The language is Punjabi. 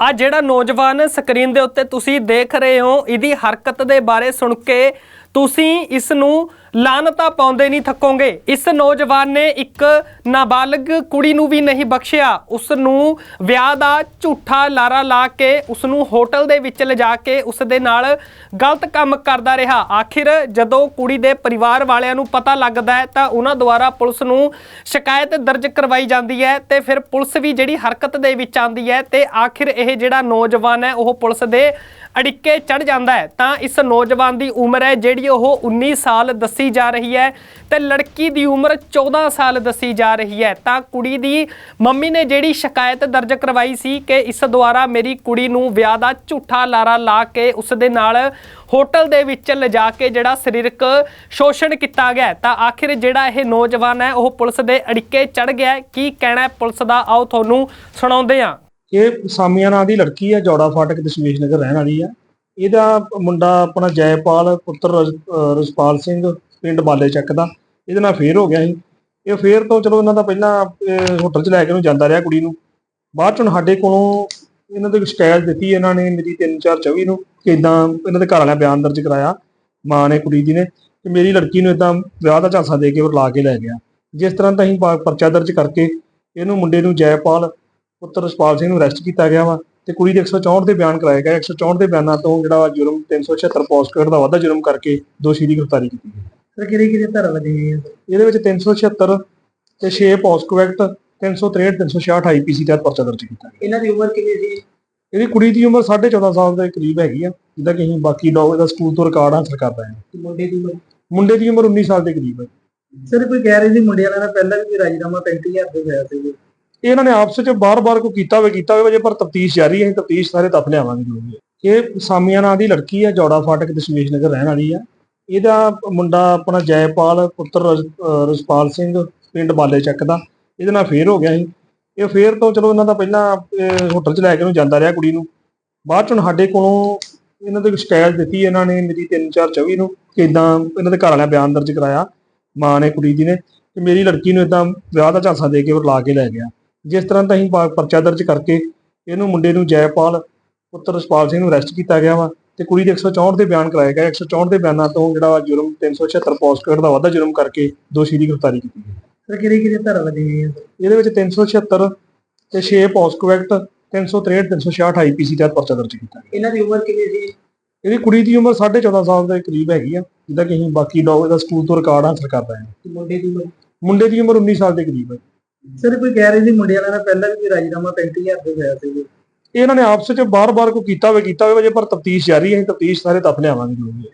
ਆ ਜਿਹੜਾ ਨੌਜਵਾਨ ਸਕਰੀਨ ਦੇ ਉੱਤੇ ਤੁਸੀਂ ਦੇਖ ਰਹੇ ਹੋ, ਇਹਦੀ ਹਰਕਤ ਦੇ ਬਾਰੇ ਸੁਣ ਕੇ ਤੁਸੀਂ ਇਸ ਨੂੰ ਲਾਨਤਾ ਪਾਉਂਦੇ ਨਹੀਂ, ਥੱਕੋਗੇ। ਇਸ ਨੌਜਵਾਨ ਨੇ ਇੱਕ ਨਾਬਾਲਗ ਕੁੜੀ ਨੂੰ ਵੀ ਨਹੀਂ ਬਖਸ਼ਿਆ। ਉਸ ਨੂੰ ਵਿਆਹ ਦਾ ਝੂਠਾ ਲਾਰਾ ਲਾ ਕੇ ਉਸ ਨੂੰ ਹੋਟਲ ਦੇ ਵਿੱਚ ਲਿਜਾ ਕੇ ਉਸ ਦੇ ਨਾਲ ਗਲਤ ਕੰਮ ਕਰਦਾ ਰਿਹਾ। ਆਖਿਰ ਜਦੋਂ ਕੁੜੀ ਦੇ ਪਰਿਵਾਰ ਵਾਲਿਆਂ ਨੂੰ ਪਤਾ ਲੱਗਦਾ ਹੈ, ਤਾਂ ਉਹਨਾਂ ਦੁਆਰਾ ਪੁਲਿਸ ਨੂੰ ਸ਼ਿਕਾਇਤ ਦਰਜ ਕਰਵਾਈ ਜਾਂਦੀ ਹੈ ਤੇ ਫਿਰ ਪੁਲਿਸ ਵੀ ਜਿਹੜੀ ਹਰਕਤ ਦੇ ਵਿੱਚ ਆਉਂਦੀ ਹੈ ਤੇ ਆਖਿਰ ਇਹ ਜਿਹੜਾ ਨੌਜਵਾਨ ਹੈ, ਉਹ ਪੁਲਿਸ ਦੇ ਅੜਿੱਕੇ ਚੜ ਜਾਂਦਾ ਹੈ। ਤਾਂ ਇਸ ਨੌਜਵਾਨ ਦੀ ਉਮਰ ਹੈ, ਜਿਹੜੀ ਉਹ 19 ਸਾਲ ਦੱਸੀ ਜਾ ਰਹੀ ਹੈ ਤੇ ਲੜਕੀ ਦੀ ਉਮਰ 14 ਸਾਲ ਦੱਸੀ ਜਾ ਰਹੀ ਹੈ। ਤਾਂ ਕੁੜੀ ਦੀ ਮੰਮੀ ਨੇ ਜਿਹੜੀ ਸ਼ਿਕਾਇਤ ਦਰਜ ਕਰਵਾਈ ਸੀ ਕਿ ਇਸ ਦੁਆਰਾ ਮੇਰੀ ਕੁੜੀ ਨੂੰ ਵਿਆਹ ਦਾ ਝੂਠਾ ਲਾਰਾ ਲਾ ਕੇ ਉਸ ਦੇ ਨਾਲ ਹੋਟਲ ਦੇ ਵਿੱਚ ਲਿਜਾ ਕੇ ਜਿਹੜਾ ਸਰੀਰਕ ਸ਼ੋਸ਼ਣ ਕੀਤਾ ਗਿਆ। ਤਾਂ ਆਖਿਰ ਜਿਹੜਾ ਇਹ ਨੌਜਵਾਨ ਹੈ, ਉਹ ਪੁਲਿਸ ਦੇ ਅੜਿੱਕੇ ਚੜ ਗਿਆ ਕੀ ਕਹਿਣਾ ਪੁਲਿਸ ਦਾ? ਆਓ ਤੁਹਾਨੂੰ ਸੁਣਾਉਂਦੇ ਹਾਂ। ਇਹ ਸਾਮੀਆਂ ਨਾਂ ਦੀ ਲੜਕੀ ਹੈ, ਜੋੜਾ ਫਾਟਕ ਦਸ਼ਮੇਸ਼ ਨਗਰ ਰਹਿਣ ਵਾਲੀ ਆ ਇਹਦਾ ਮੁੰਡਾ ਆਪਣਾ ਜੈਪਾਲ, ਪੁੱਤਰ ਰਜ- ਅਹ ਰਜਪਾਲ ਸਿੰਘ, ਪਿੰਡ ਬਾਲੇ ਚੱਕ ਦਾ। ਇਹਦੇ ਨਾਲ ਫੇਰ ਹੋ ਗਿਆ ਸੀ। ਇਹ ਫੇਰ ਤੋਂ ਚਲੋ ਇਹਨਾਂ ਦਾ ਪਹਿਲਾਂ ਹੋਟਲ 'ਚ ਲੈ ਕੇ ਉਹਨੂੰ ਜਾਂਦਾ ਰਿਹਾ ਕੁੜੀ ਨੂੰ। ਬਾਅਦ 'ਚ ਸਾਡੇ ਕੋਲੋਂ ਇਹਨਾਂ ਦੇ ਸ਼ਿਕਾਇਤ ਦਿੱਤੀ ਇਹਨਾਂ ਨੇ ਮੇਰੀ 3424 ਨੂੰ, ਕਿ ਇਦਾਂ ਇਹਨਾਂ ਦੇ ਘਰ ਵਾਲਿਆਂ ਬਿਆਨ ਦਰਜ ਕਰਾਇਆ, ਮਾਂ ਨੇ, ਕੁੜੀ ਦੀ ਨੇ। ਕਿ ਮੇਰੀ ਲੜਕੀ ਨੂੰ ਇਦਾਂ ਵਿਆਹ ਦਾ ਝਾਂਸਾ ਦੇ ਕੇ ਉਹ ਲਾ ਕੇ ਲੈ ਗਿਆ। ਜਿਸ ਤਰ੍ਹਾਂ ਤਾਂ ਅਸੀਂ ਪਰਚਾ ਦਰਜ ਕਰਕੇ ਇਹਨੂੰ ਮੁੰਡੇ ਨੂੰ ਜੈਪਾਲ, ਪੁੱਤਰ ਰਸਪਾਲ ਸਿੰਘ ਨੂੰ ਅਰੈਸਟ ਕੀਤਾ ਗਿਆ ਵਾ। ਤੇ ਕੁੜੀ ਦੇ 164 ਦੇ ਬਿਆਨ ਕਰਾਏ ਗਏ। 164 ਦੇ ਬਿਆਨਾਂ ਤੋਂ ਜਿਹੜਾ ਜੁਰਮ 376 ਪੋਸਟਕਾਰਡ ਦਾ ਵਾਧਾ ਜੁਰਮ ਕਰਕੇ ਦੋਸ਼ੀ ਦੀ ਗ੍ਰਿਫਤਾਰੀ ਕੀਤੀ ਗਈ। ਸਰ ਕਿਹੜੀ ਕਿਹੜੀ ਧਾਰਾ ਲੱਗੀ ਹੋਈ ਹੈ ਇਹਦੇ ਵਿੱਚ 376 ਤੇ 6 ਪੋਸਕੋ ਐਕਟ 363 366 ਆਈਪੀਸੀ ਤਹਿਤ ਪਰਚਾ ਦਰਜ ਕੀਤਾ ਗਿਆ। ਇਹਨਾਂ ਦੀ ਉਮਰ ਕਿੰਨੀ ਸੀ? ਇਹਦੀ ਕੁੜੀ ਦੀ ਉਮਰ 14.5 ਸਾਲ ਦੇ ਕਰੀਬ ਹੈਗੀ ਆ ਜਿੱਦਾਂ ਕਿ ਅਸੀਂ ਬਾਕੀ ਡੌਗ ਦਾ ਸਕੂਲ ਤੋਂ ਰਿਕਾਰਡ ਹਾਸਲ ਕਰ ਰਹੇ ਹਾਂ। ਮੁੰਡੇ ਦੀ ਉਮਰ? ਮੁੰਡੇ ਦੀ ਉਮਰ 19 ਸਾਲ ਦੇ ਕਰੀਬ ਹੈ। ਸਰ ਕੋਈ ਕਹਿ ਰਹੀ ਸੀ ਮੁੰਡੇ ਵਾਲਿਆਂ ਨਾਲ ਪਹਿਲਾਂ ਵੀ ਰਾਜੀਨਾਮਾ 35000 ਦੇ ਹੋਇਆ ਸੀ। ਇਹ ਇਹਨਾਂ ਨੇ ਆਪਸ ਵਿੱਚ ਬਾਰ-ਬਾਰ ਕੋ ਕੀਤਾ ਹੋਵੇ ਕੀਤਾ ਹੋਵੇ ਜੇ ਪਰ ਤਫਤੀਸ਼ ਜਾਰੀ ਹੈ ਤਫਤੀਸ਼ ਸਾਰੇ ਤੱਥ ਲਿਆਵਾਂਗੇ ਜੋ ਵੀ ਹੈ। ਇਹ ਸਾਮੀਆਂ ਨਾਂ ਦੀ ਲੜਕੀ ਹੈ ਜੌੜਾ ਫਾਟਕ ਦਸ਼ਮੇਸ਼ ਨਗਰ ਰਹਿਣ ਵਾਲੀ ਆ ਇਹਦਾ ਮੁੰਡਾ ਆਪਣਾ ਜੈਪਾਲ ਪੁੱਤਰ ਰਜ- ਅਹ ਰਜਪਾਲ ਸਿੰਘ ਪਿੰਡ ਬਾਲੇ ਚੱਕ ਦਾ। ਇਹਦੇ ਨਾਲ ਫੇਰ ਹੋ ਗਿਆ ਸੀ। ਇਹ ਫੇਰ ਤੋਂ ਚਲੋ ਇਹਨਾਂ ਦਾ ਪਹਿਲਾਂ ਅਹ, ਹੋਟਲ 'ਚ ਲੈ ਕੇ ਉਹਨੂੰ ਜਾਂਦਾ ਰਿਹਾ ਕੁੜੀ ਨੂੰ। ਬਾਅਦ 'ਚ ਹੁਣ ਸਾਡੇ ਕੋਲੋਂ ਇਹਨਾਂ ਦੇ ਸ਼ਿਕਾਇਤ ਦਿੱਤੀ ਇਹਨਾਂ ਨੇ ਮੇਰੀ 3424 ਨੂੰ ਕਿ ਇਦਾਂ ਇਹਨਾਂ ਦੇ ਘਰ ਵਾਲਿਆਂ ਬਿਆਨ ਦਰਜ ਕਰਾਇਆ। ਮਾਂ ਨੇ ਕੁੜੀ ਦੀ ਨੇ। ਕਿ ਮੇਰੀ ਲੜਕੀ ਨੂੰ ਇਦਾਂ ਵਿਆਹ ਦਾ ਝਾਂਸਾ ਦੇ ਕੇ ਉਹ ਲਾ ਕੇ ਲੈ ਗਿਆ। ਜਿਸ ਤਰ੍ਹਾਂ ਤਾਂ ਅਸੀਂ ਪਾ- ਪਰਚਾ ਦਰਜ ਕਰਕੇ ਇਹਨੂੰ ਮੁੰਡੇ ਨੂੰ ਜੈਪਾਲ ਪੁੱਤਰ ਰਸਪਾਲ ਸਿੰਘ ਨੂੰ ਅਰੈਸਟ ਕੀਤਾ ਗਿਆ ਵਾ ਤੇ ਕੁੜੀ ਦੇ 164 ਦੇ ਬਿਆਨ ਕਰਾਏ ਗਏ 164 ਦੇ ਬਿਆਨਾਂ ਤੋਂ ਜਿਹੜਾ ਵਾ ਜੁਰਮ 376 ਪੋਸਟਕਾਰਡ ਦਾ ਵਾਧਾ ਜੁਰਮ ਕਰਕੇ ਦੋਸ਼ੀ ਦੀ ਗ੍ਰਿਫਤਾਰੀ ਕੀਤੀ ਗਈ। ਸਰ ਕਿਹੜੀ ਕਿਹੜੀ ਧਾਰਾ ਲੱਗੀ ਹੋਈ ਹੈ ਇਹਦੇ ਵਿੱਚ 376 ਤੇ 6 ਪੋਸਕੋ ਐਕਟ 363 366 ਆਈਪੀਸੀ ਤਹਿਤ ਪਰਚਾ ਦਰਜ ਕੀਤਾ ਗਿਆ। ਇਹਨਾਂ ਦੀ ਉਮਰ ਕਿੰਨੀ ਸੀ? ਇਹਦੀ ਕੁੜੀ ਦੀ ਉਮਰ 14.5 ਸਾਲ ਦੇ ਕਰੀਬ ਹੈਗੀ ਆ ਜਿੱਦਾਂ ਕਿ ਅਸੀਂ ਬਾਕੀ ਡੌਗ ਦਾ ਸਕੂਲ ਤੋਂ ਰਿਕਾਰਡ ਹਾਸਲ ਕਰ ਰਹੇ ਹਾਂ। ਤੇ ਮੁੰਡੇ ਦੀ ਉਮਰ? ਮੁੰਡੇ ਦੀ ਉਮਰ 19 ਸਾਲ ਦੇ ਕਰੀਬ ਹੈ। ਸਰ, ਕੋਈ ਕਹਿ ਰਹੀ ਸੀ ਮੁੰਡੇ ਵਾਲਿਆਂ ਨਾਲ ਪਹਿਲਾਂ ਵੀ ਕੋਈ ਰਾਜੀਨਾਮਾ 35000 ਦੇ ਹੋਇਆ ਸੀ ਇਹ ਇਹਨਾਂ ਨੇ ਆਪਸ ਵਿੱਚ ਬਾਰ-ਬਾਰ ਕੋ ਕੀਤਾ ਹੋਵੇ ਕੀਤਾ ਹੋਵੇ ਜੇ ਪਰ ਤਫਤੀਸ਼ ਜਾਰੀ ਹੈ ਤਫਤੀਸ਼ ਸਾਰੇ ਤੱਥ ਲਿਆਵਾਂਗੇ ਜੋ ਵੀ ਹੈ।